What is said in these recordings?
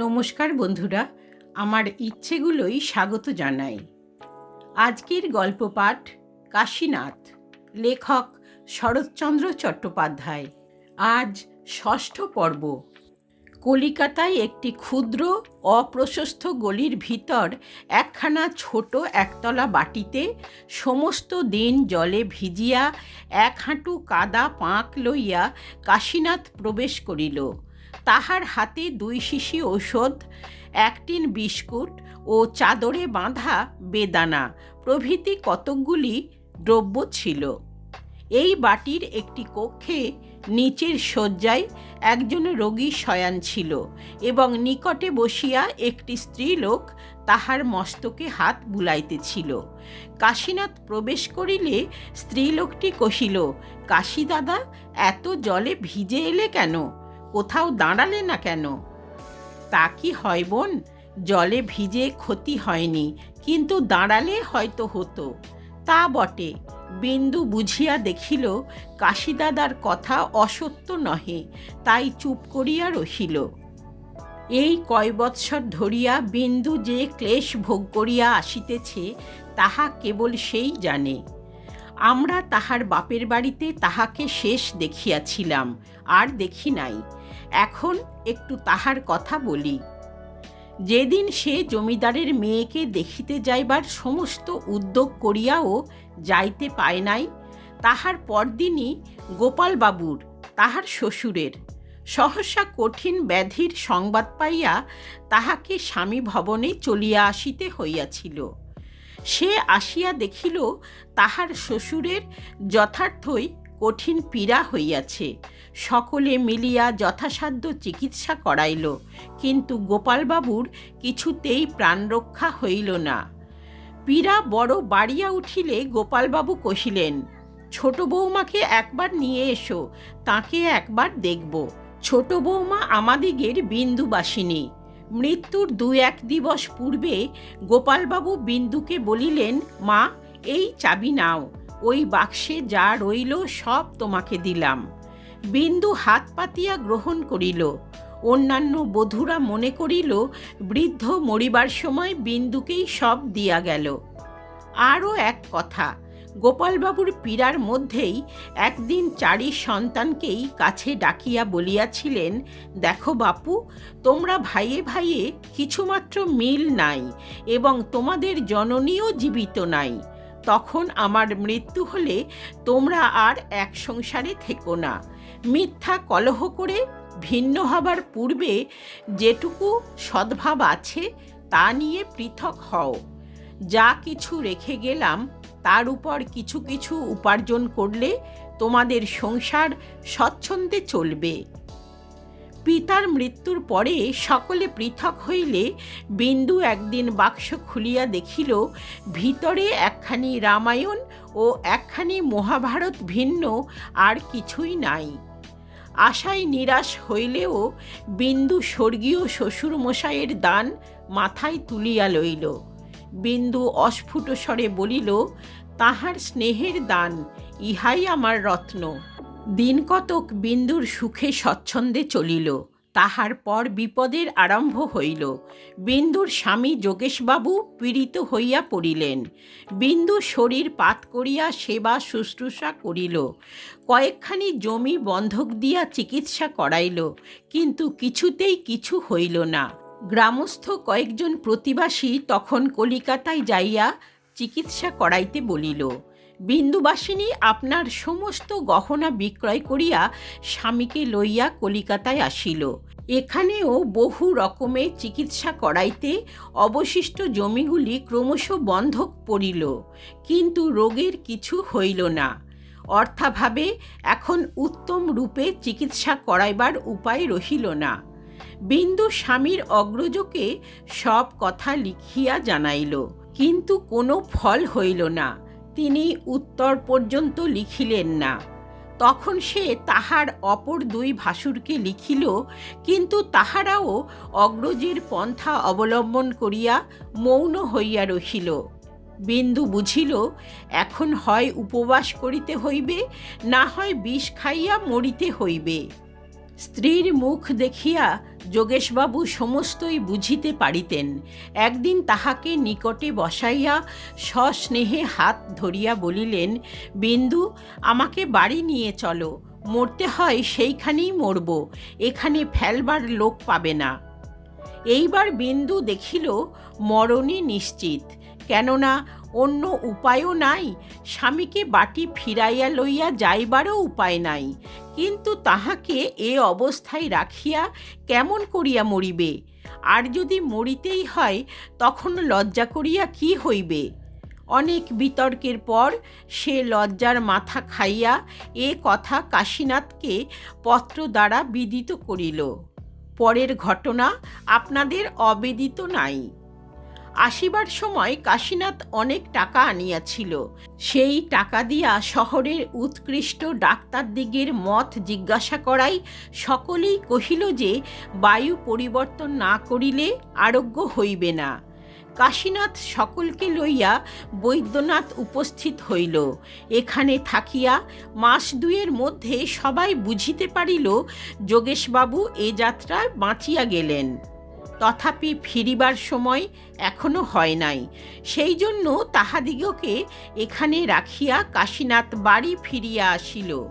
নমস্কার বন্ধুরা, আমার ইচ্ছেগুলোই স্বাগত জানাই। আজকের গল্প পাঠ কাশীনাথ, লেখক শরৎচন্দ্র চট্টোপাধ্যায়। আজ ষষ্ঠ পর্ব। কলিকাতায় একটি ক্ষুদ্র, অপ্রশস্ত গলির ভিতর একখানা ছোট একতলা বাটিতে সমস্ত দিন জলে ভিজিয়া এক হাঁটু কাদা পাঁক লইয়া কাশীনাথ প্রবেশ করিল। তাহার হাতে দুই শিশি ঔষধ, একটিন বিস্কুট ও চাদরে বাঁধা বেদানা। প্রভৃতি কতকগুলি দ্রব্য ছিল। এই বাটির একটি কক্ষে নিচের শয্যায় একজন রোগী শয়ান ছিল এবং নিকটে বসিয়া একটি স্ত্রীলোক তাহার মস্তকে হাত বুলাইতেছিল। কাশীনাথ প্রবেশ করিলে স্ত্রীলোকটি কহিল, কাশী দাদা, এত জলে ভিজে এলে কেন? কোথাও দাঁড়ালে না কেন? তা কি হয় বোন? জলে ভিজে ক্ষতি হয়নি, কিন্তু দাঁড়ালে হয়তো হতো। তা বটে। বিন্দু বুঝিয়া দেখিল, কাশিদাদার কথা অসত্য নহে, তাই চুপ করিয়া রহিল। এই কয় বৎসর ধরিয়া বিন্দু যে ক্লেশ ভোগ করিয়া আসিতেছে, তাহা কেবল সেই জানে। আমরা তাহার বাপের বাড়িতে তাহাকে শেষ দেখিয়াছিলাম, আর দেখি নাই। এখন একটু তাহার কথা বলি। যেদিন সে জমিদারের মেয়েকে দেখিতে যাইবার সমস্ত উদ্যোগ করিয়াও যাইতে পায় নাই, তাহার পরদিনই গোপালবাবুর, তাহার শ্বশুরের, সহসা কঠিন ব্যাধির সংবাদ পাইয়া তাহাকে স্বামী ভবনে চলিয়া আসিতে হইয়াছিল। সে আসিয়া দেখিল তাহার শ্বশুরের যথার্থই কঠিন পীড়া হইয়াছে। সকলে মিলিয়া যথাসাধ্য চিকিৎসা করাইল, কিন্তু গোপালবাবুর কিছুতেই প্রাণরক্ষা হইল না। পীড়া বড় বাড়িয়া উঠিলে গোপালবাবু কহিলেন, ছোট বৌমাকে একবার নিয়ে এসো, তাকে একবার দেখব। ছোট বৌমা আমাদিগের বিন্দুবাসিনী। মৃত্যুর দু এক দিবস পূর্বে গোপালবাবু বিন্দুকে বলিলেন, মা, এই চাবি নাও, ওই বাক্সে যা রইল সব তোমাকে দিলাম। বিন্দু হাত পাতিয়া গ্রহণ করিল। অন্যান্য বধূরা মনে করিল, বৃদ্ধ মরিবার সময় বিন্দুকেই সব দিয়া গেল। আরও এক কথা, গোপালবাবুর পীড়ার মধ্যেই একদিন চারি সন্তানকেই কাছে ডাকিয়া বলিয়াছিলেন, দেখো বাপু, তোমরা ভাইয়ে ভাইয়ে কিছুমাত্র মিল নাই এবং তোমাদের জননীও জীবিত নাই। তখন আমার মৃত্যু হলে তোমরা আর এক সংসারে থেকো না। মিথ্যা কলহ করে ভিন্ন হবার পূর্বে যেটুকু সদ্ভাব আছে তা নিয়ে পৃথক হও। যা কিছু রেখে গেলাম তার উপর কিছু কিছু উপার্জন করলে তোমাদের সংসার স্বচ্ছন্দে চলবে। পিতার মৃত্যুর পরে সকলে পৃথক হইলে বিন্দু একদিন বাক্স খুলিয়া দেখিল, ভিতরে একখানি রামায়ণ ও একখানি মহাভারত ভিন্ন আর কিছুই নাই। আশায় নিরাশ হইলেও বিন্দু স্বর্গীয় শ্বশুরমশাইয়ের দান মাথায় তুলিয়া লইল। বিন্দু অস্ফুট স্বরে বলিল, তাহার স্নেহের দান, ইহাই আমার রত্ন। দিন কতক বিন্দুর সুখে স্বচ্ছন্দে চলিল, তাহার পর বিপদের আরম্ভ হইল। বিন্দুর স্বামী যোগেশবাবু পীড়িত হইয়া পড়িলেন। বিন্দু শরীর পাত করিয়া সেবা শুশ্রূষা করিল। কয়েকখানি জমি বন্ধক দিয়া চিকিৎসা করাইল, কিন্তু কিছুতেই কিছু হইল না। গ্রামস্থ কয়েকজন প্রতিবাসী তখন কলিকাতায় যাইয়া চিকিৎসা করাইতে বলিল বিন্দুবাসিনী আপনার সমস্ত গহনা বিক্রয় করিয়া স্বামীকে লইয়া কলিকাতায় আসিল। এখানেও বহু রকমের চিকিৎসা করাইতে অবশিষ্ট জমিগুলি ক্রমশ বন্ধক পড়িল, কিন্তু রোগের কিছু হইল না। অর্থাভাবে এখন উত্তম রূপে চিকিৎসা করাইবার উপায় রহিল না। বিন্দু স্বামীর অগ্রজকে সব কথা লিখিয়া জানাইল, কিন্তু কোনো ফল হইল না। তিনি উত্তর পর্যন্ত লিখিলেন না। তখন সে তাহার অপর দুই ভাসুরকে লিখিল, কিন্তু তাহারাও অগ্রজের পন্থা অবলম্বন করিয়া মৌন হইয়া রহিল। বিন্দু বুঝিল, এখন হয় উপবাস করিতে হইবে, না হয় বিষ খাইয়া মরিতে হইবে। স্ত্রীর মুখ দেখিয়া যোগেশবাবু সমস্তই বুঝিতে পারিতেন। একদিন তাহাকে নিকটে বসাইয়া সস্নেহে হাত ধরিয়া বলিলেন, বিন্দু, আমাকে বাড়ি নিয়ে চলো। মরতে হয় সেইখানেই মরব, এখানে ফেলবার লোক পাবে না। এইবার বিন্দু দেখিল, মরণই নিশ্চিত। কেননা অন্য উপায়ও নাই। স্বামীকে বাটি ফিরাইয়া লইয়া যাইবারও উপায় নাই। কিন্তু তাহাকে এ অবস্থায় রাখিয়া কেমন করিয়া মরিবে? আর যদি মরিতেই হয়, তখন লজ্জা করিয়া কি হইবে? অনেক বিতর্কের পর সে লজ্জার মাথা খাইয়া এ কথা কাশীনাথকে পত্র দ্বারা বিদিত করিল। পরের ঘটনা আপনাদের অবেদিত নাই। আসিবার সময় কাশীনাথ অনেক টাকা আনিয়াছিল। সেই টাকা দিয়া শহরের উৎকৃষ্ট ডাক্তারদিগের মত জিজ্ঞাসা করাই সকলেই কহিল যে, বায়ু পরিবর্তন না করিলে আরোগ্য হইবে না। কাশীনাথ সকলকে লইয়া বৈদ্যনাথ উপস্থিত হইল। এখানে থাকিয়া মাস দুয়ের মধ্যে সবাই বুঝিতে পারিল, যোগেশবাবু এ যাত্রায় বাঁচিয়া গেলেন। তথাপি ফিরিবার সময় এখনও হয় নাই। সেই জন্য তাহাদিগকে এখানে রাখিয়া কাশীনাথ বাড়ি ফিরিয়া আসিল।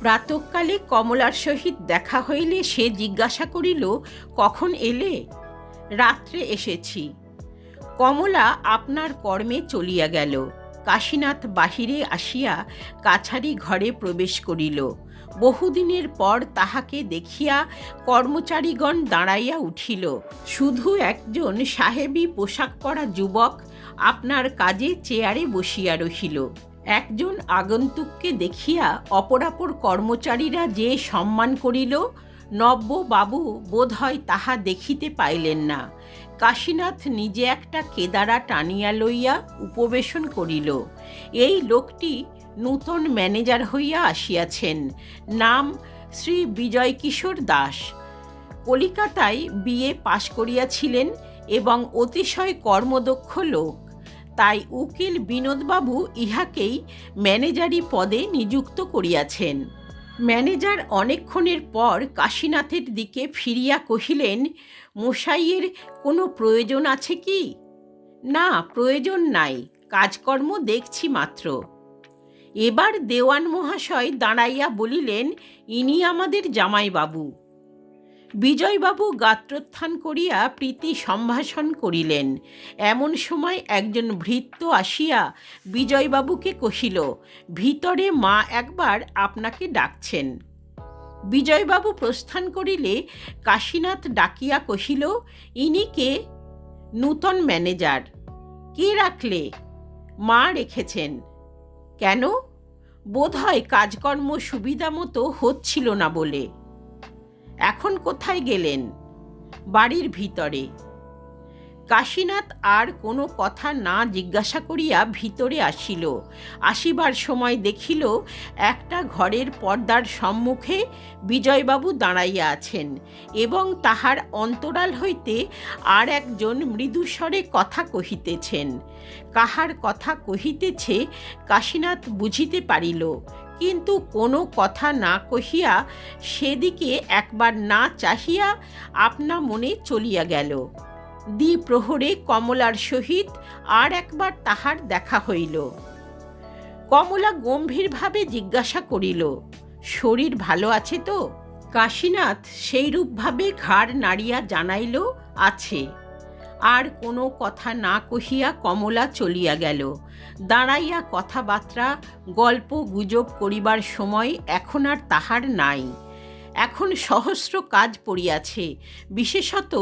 প্রাতকালে কমলার সহিত দেখা হইলে সে জিজ্ঞাসা করিল, কখন এলে? রাত্রে এসেছি। কমলা আপনার কর্মে চলিয়া গেল। কাশীনাথ বাহিরে আসিয়া কাছারি ঘরে প্রবেশ করিল। বহুদিনের পর তাহাকে দেখিয়া কর্মচারীগণ দাঁড়াইয়া উঠিল। শুধু একজন সাহেবী পোশাক পরা যুবক আপনার কাজে চেয়ারে বসিয়া রহিল। একজন আগন্তুককে দেখিয়া অপরাপর কর্মচারীরা যে সম্মান করিল নব্য বাবু বোধহয় তাহা দেখিতে পাইলেন না। কাশীনাথ নিজে একটা কেদারা টানিয়া লইয়া উপবেশন করিল। এই লোকটি নূতন ম্যানেজার হইয়া আসিয়াছেন। নাম শ্রী বিজয় কিশোর দাস। কলিকাতায় বিয়ে পাশ করিয়াছিলেন এবং অতিশয় কর্মদক্ষ লোক। তাই উকিল বিনোদবাবু ইহাকেই ম্যানেজারি পদে নিযুক্ত করিয়াছেন। ম্যানেজার অনেকক্ষণের পর কাশীনাথের দিকে ফিরিয়া কহিলেন, মশাইয়ের কোনো প্রয়োজন আছে কি? না, প্রয়োজন নাই। কাজকর্ম দেখছি মাত্র। এবার দেওয়ান মহাশয় দাঁড়াইয়া বলিলেন, ইনি আমাদের জামাইবাবু। বিজয়বাবু গাত্রোত্থান করিয়া প্রীতি সম্ভাষণ করিলেন। এমন সময় একজন ভৃত্য আসিয়া বিজয়বাবুকে কহিল, ভিতরে মা একবার আপনাকে ডাকছেন। বিজয়বাবু প্রস্থান করিলে কাশীনাথ ডাকিয়া কহিল, ইনি কে? নূতন ম্যানেজার। কে রাখলে? মা রেখেছেন। কেন? বোধহয় কাজকর্ম সুবিধা মতো হচ্ছিল না বলে। এখন কোথায় গেলেন? বাড়ির ভিতরে। কাশীনাথ আর কোনো কথা না জিজ্ঞাসা করিয়া ভিতরে আসিল। আসিবার সময় দেখিল, একটা ঘরের পর্দার সম্মুখে বিজয়বাবু দাঁড়াইয়া আছেন এবং তাহার অন্তরাল হইতে আর একজন মৃদুস্বরে কথা কহিতেছেন। কাহার কথা কহিতেছে কাশীনাথ বুঝিতে পারিল, কিন্তু কোনো কথা না কহিয়া সেদিকে একবার না চাহিয়া আপনা মনে চলিয়া গেল। দ্বিপ্রহরে কমলার সহিত আর একবার তাহার দেখা হইল। কমলা গম্ভীরভাবে জিজ্ঞাসা করিল, শরীর ভালো আছে তো? কাশীনাথ সেইরূপভাবে ঘাড় নাড়িয়া জানাইল, আছে। আর কোনো কথা না কহিয়া কমলা চলিয়া গেল। দাঁড়াইয়া কথাবার্তা, গল্প গুজব করিবার সময় এখন আর তাহার নাই। এখন সহস্র কাজ পড়িয়াছে। বিশেষত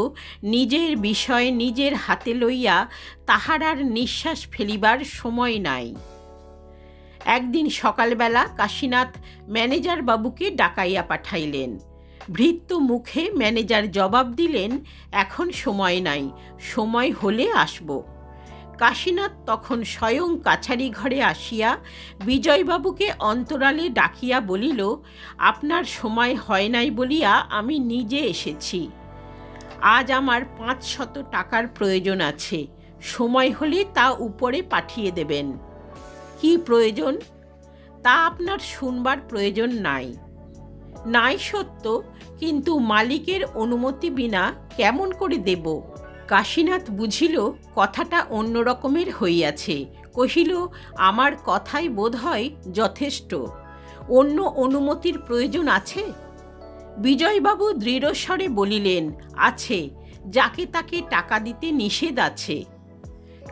নিজের বিষয় নিজের হাতে লইয়া তাহার আর নিঃশ্বাস ফেলিবার সময় নাই। একদিন সকালবেলা কাশীনাথ ম্যানেজার বাবুকে ডাকাইয়া পাঠাইলেন। ভৃত্য মুখে ম্যানেজার জবাব দিলেন, এখন সময় নাই, সময় হলে আসব। কাশীনাথ তখন স্বয়ং কাছারি ঘরে আসিয়া বিজয়বাবুকে অন্তরালে ডাকিয়া বলিল, আপনার সময় হয় নাই বলিয়া আমি নিজে এসেছি। আজ আমার পাঁচ শত টাকার প্রয়োজন আছে। সময় হলে তা উপরে পাঠিয়ে দেবেন। কি প্রয়োজন? তা আপনার শুনবার প্রয়োজন নাই। নাই সত্য, কিন্তু মালিকের অনুমতি বিনা কেমন করে দেব? কাশীনাথ বুঝিল, কথাটা অন্য রকমের হইয়াছে। কহিল, আমার কথাই বোধ হয় যথেষ্ট। অন্য অনুমতির প্রয়োজন আছে? বিজয়বাবু দৃঢ়স্বরে বলিলেন, আছে, যাকে তাকে টাকা দিতে নিষেধ আছে।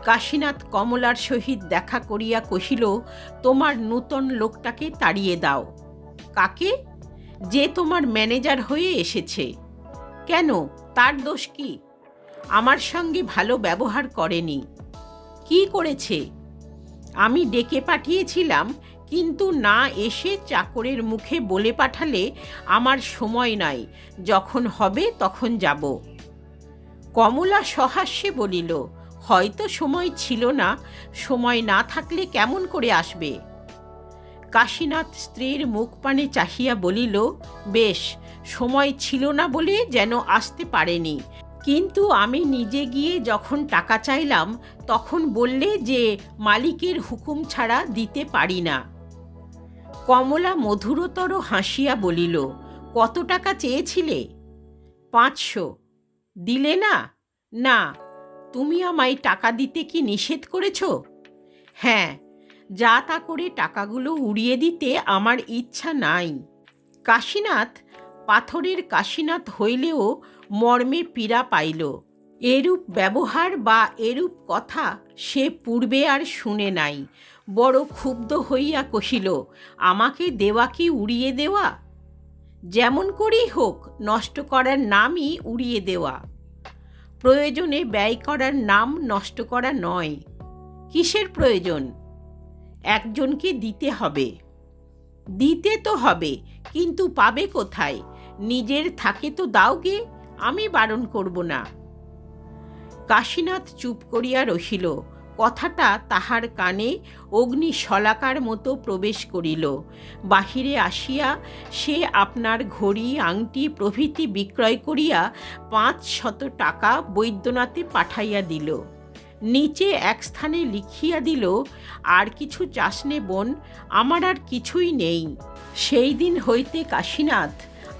কাশীনাথ কমলার সহিত দেখা করিয়া কহিল, তোমার নূতন লোকটাকে তাড়িয়ে দাও। কাকে? যে তোমার ম্যানেজার হয়ে এসেছে। কেন? তার দোষ কি? আমার সঙ্গে ভালো ব্যবহার করেনি। কি করেছে? আমি ডেকে পাঠিয়েছিলাম, কিন্তু না এসে চাকরের মুখে বলে পাঠালে আমার সময় নাই, যখন হবে তখন যাব। কমলা সহাস্যে বলিল, হয়তো সময় ছিল না, সময় না থাকলে কেমন করে আসবে? কাশীনাথ স্ত্রীর মুখ পানে চাহিয়া বলিল, বেশ, সময় ছিল না বলে যেন আসতে পারেনি কিন্তু আমি নিজে গিয়ে যখন টাকা চাইলাম, তখন বললে যে মালিকের হুকুম ছাড়া দিতে পারি না। কমলা মধুরতর হাসিয়া বলিল, কত টাকা চেয়েছিলে? পাঁচশো। দিলে না? না। তুমি আমায় টাকা দিতে কি নিষেধ করেছ? হ্যাঁ। যা তা করে টাকাগুলো উড়িয়ে দিতে আমার ইচ্ছা নাই। কাশীনাথ পাথরের কাশীনাথ হইলেও মর্মে পীড়া পাইল। এরূপ ব্যবহার বা এরূপ কথা সে পূর্বে আর শুনে নাই। বড় ক্ষুব্ধ হইয়া কহিল, আমাকে দেওয়া কি উড়িয়ে দেওয়া? যেমন করেই হোক, নষ্ট করার নামই উড়িয়ে দেওয়া। প্রয়োজনে ব্যয় করার নাম নষ্ট করা নয়। কিসের প্রয়োজন? একজনকে দিতে হবে। দিতে তো হবে, কিন্তু পাবে কোথায়? নিজের থাকে তো দাওগে আমি বারণ করব না। কাশীনাথ চুপ করিয়া রহিল। কথাটা তাহার কানে অগ্নি শলাকার মতো প্রবেশ করিল। বাহিরে আসিয়া সে আপনার ঘড়ি, আংটি প্রভৃতি বিক্রয় করিয়া পাঁচ শত টাকা বৈদ্যনাথে পাঠাইয়া দিল। নিচে এক স্থানে লিখিয়া দিল, আর কিছু চাষনে বোন, আমার আর কিছুই নেই। সেই দিন হইতে কাশীনাথ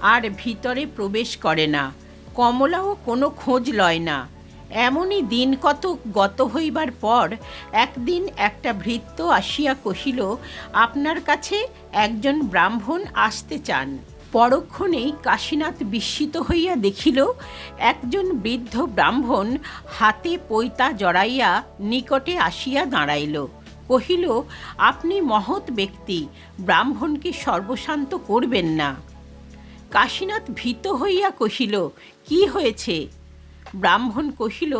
আর ভিতরে প্রবেশ করে না। কমলাও কোনো খোঁজ লয় না। এমনই দিন কত গত হইবার পর একদিন একটা ভৃত্য আসিয়া কহিল, আপনার কাছে একজন ব্রাহ্মণ আসতে চান। পরক্ষণেই কাশীনাথ বিস্মিত হইয়া দেখিল, একজন বৃদ্ধ ব্রাহ্মণ হাতে পৈতা জড়াইয়া নিকটে আসিয়া দাঁড়াইল। কহিল, আপনি মহৎ ব্যক্তি, ব্রাহ্মণকে সর্বশান্ত করবেন না। কাশীনাথ ভীত হইয়া কহিল, কি হয়েছে? ব্রাহ্মণ কহিল,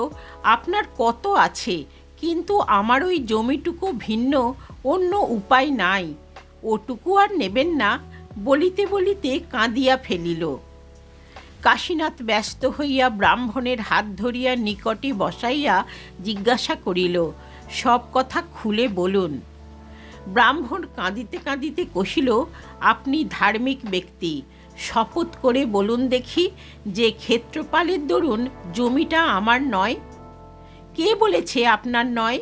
আপনার কত আছে, কিন্তু আমার ওই জমিটুকু ভিন্ন, অন্য উপায় নাই। ওটুকু আর নেবেন না, বলিতে বলিতে কাঁদিয়া ফেলিল। কাশীনাথ ব্যস্ত হইয়া ব্রাহ্মণের হাত ধরিয়া নিকটে বসাইয়া জিজ্ঞাসা করিল, সব কথা খুলে বলুন? ব্রাহ্মণ কাঁদিতে কাঁদিতে কহিল, আপনি ধার্মিক ব্যক্তি শপথ করে বলুন দেখি যে ক্ষেত্রপালের দরুন জমিটা আমার নয়। কে বলেছে আপনার নয়?